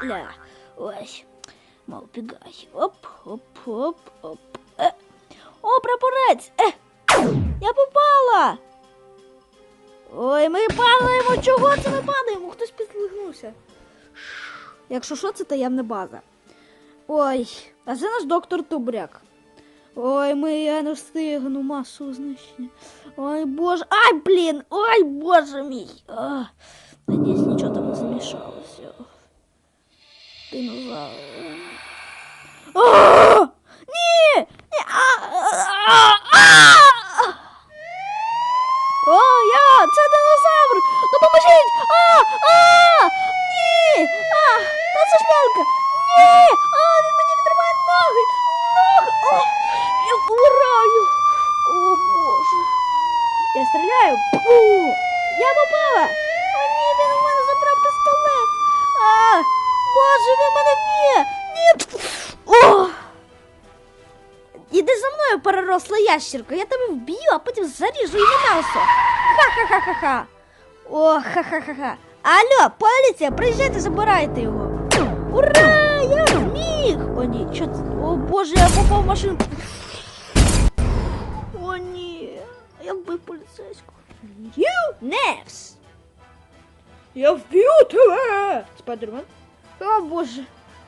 Опля. Ось. Мав бігай. Оп, оп, оп, оп. Е. О, прапорець! Е. Я попала! Ой, ми падаємо! Чого це ми падаємо? Хтось підслигнувся. Якщо що, це таємна база. Ой, а це наш доктор Тубряк. Ой, ми я не встигну масу знищення. Ой, боже. Ай, блін! Ой, боже мій. А, надіюсь, нічого там не замішалося. Динозавр. переросла ящерка, я тебе вб'ю, а потім заріжу і на м'ясо. Ха-ха-ха-ха-ха. О, ха-ха-ха-ха. Алло, поліція, приїжджайте, забирайте його. Ура! Я зміг! О, ні, що це? О, Боже, я попав в машину. О, ні. Я вбив поліцейську. You next! Я вб'ю тебе! Спайдермен. О, Боже.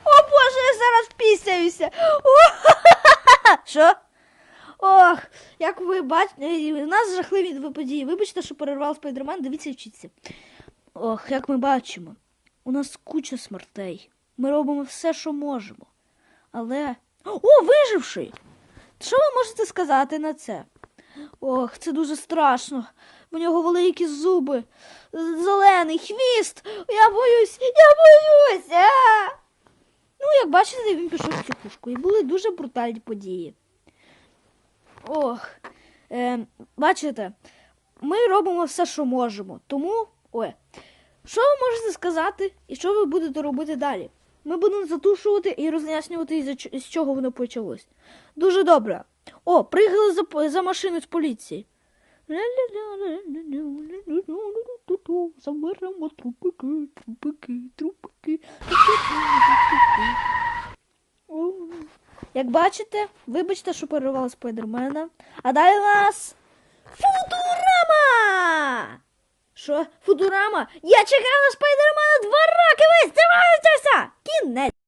О, Боже, я зараз впісяюся. О, що? Ох, як ви бачите, у нас жахливі події. Вибачте, що перервав спайдермен, дивіться і вчіться. Ох, як ми бачимо, у нас куча смертей. Ми робимо все, що можемо. Але. О, виживший! Що ви можете сказати на це? Ох, це дуже страшно. У нього великі зуби, зелений хвіст. Я боюсь, я боюся. Ну, як бачите, він пішов в психушку. І були дуже брутальні події. Ох, е, бачите, ми робимо все, що можемо. Тому, ой, що ви можете сказати і що ви будете робити далі? Ми будемо затушувати і роз'яснювати, з чого воно почалось. Дуже добре. О, приїхали за, за машиною з поліції. Заберемо трупики, трупики, трупики. О. Як бачите, вибачте, що перервала спайдермена. А далі у нас Футурама! Що? Футурама? Я чекав на спайдермена два роки! Ви здиваєтеся! Кінець!